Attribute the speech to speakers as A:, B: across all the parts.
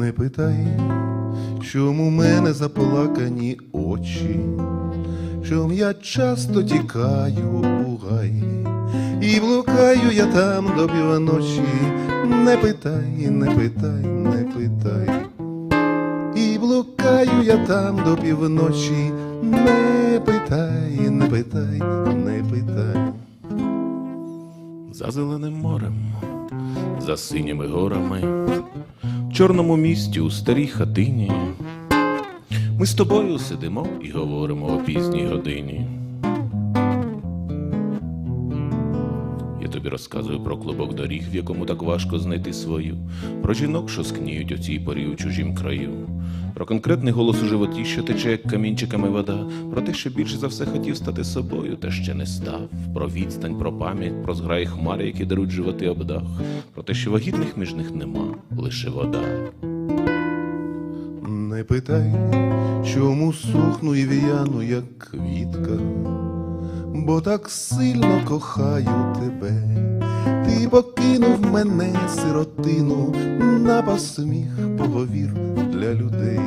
A: Не питай, чому мене заплакані очі, чом я часто тікаю у гаї, і блукаю я там до півночі. Не питай, не питай, не питай. І блукаю я там до півночі. Не питай, не питай, не питай.
B: За зеленим морем, за синіми горами, чорному місті у старій хатині. Ми з тобою сидимо і говоримо о пізній годині. Тобі розказую про клубок доріг, в якому так важко знайти свою, про жінок, що скніють у цій порі у чужім краю, про конкретний голос у животі, що тече як камінчиками вода, про те, що більше за все хотів стати собою, та ще не став, про відстань, про пам'ять, про зграї хмари, які даруть животи об дах, про те, що вагітних між них нема, лише вода.
A: Не питай, чому сухну і в'яну, як квітка, бо так сильно кохаю тебе. Ти покинув мене, сиротину, на посміх поговір для людей.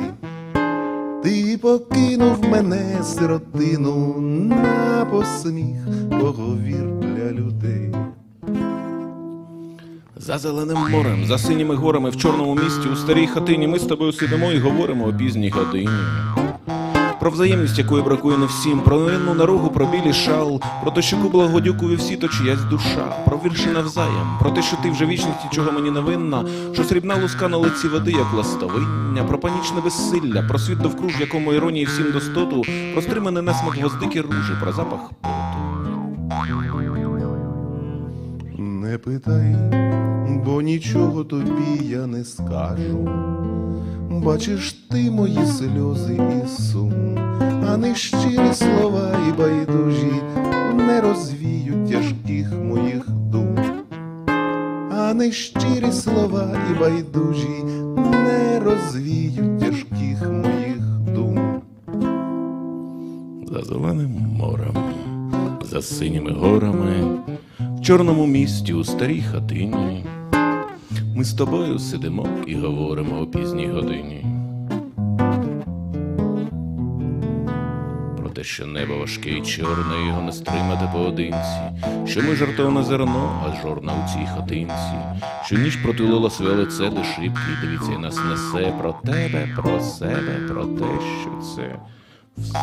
A: Ти покинув мене, сиротину, на посміх поговір для людей.
B: За зеленим морем, за синіми горами в чорному місті, у старій хатині ми з тобою сидимо і говоримо о пізній годині. Про взаємність, якої бракує не всім, про невинну нарогу, про білий шал, про те, що кубла годюкує всі, то чиясь душа, про вірші навзаєм, про те, що ти вже вічність чого мені не винна, що срібна луска на лиці води, як ластовиння, про панічне безсилля, про світ довкруж, якому іронії всім достоту, про стриманий несмак гвоздики ружі, про запах поту.
A: Не питай, бо нічого тобі я не скажу. Бачиш ти мої сльози і сум, а нещирі слова і байдужі не розвіють тяжких моїх дум, а нещирі слова і байдужі не розвіють тяжких моїх дум.
B: за зеленим морем, за синіми горами, в чорному місті у старій хатині. Ми з тобою сидимо і говоримо о пізній годині. Про те, що небо важке і чорне, його не стримати поодинці, що ми жартовне зерно, а жорна у цій хатинці, що ніч протулила своє лице до шибки, дивіться, і нас несе про тебе, про себе, про те, що це все.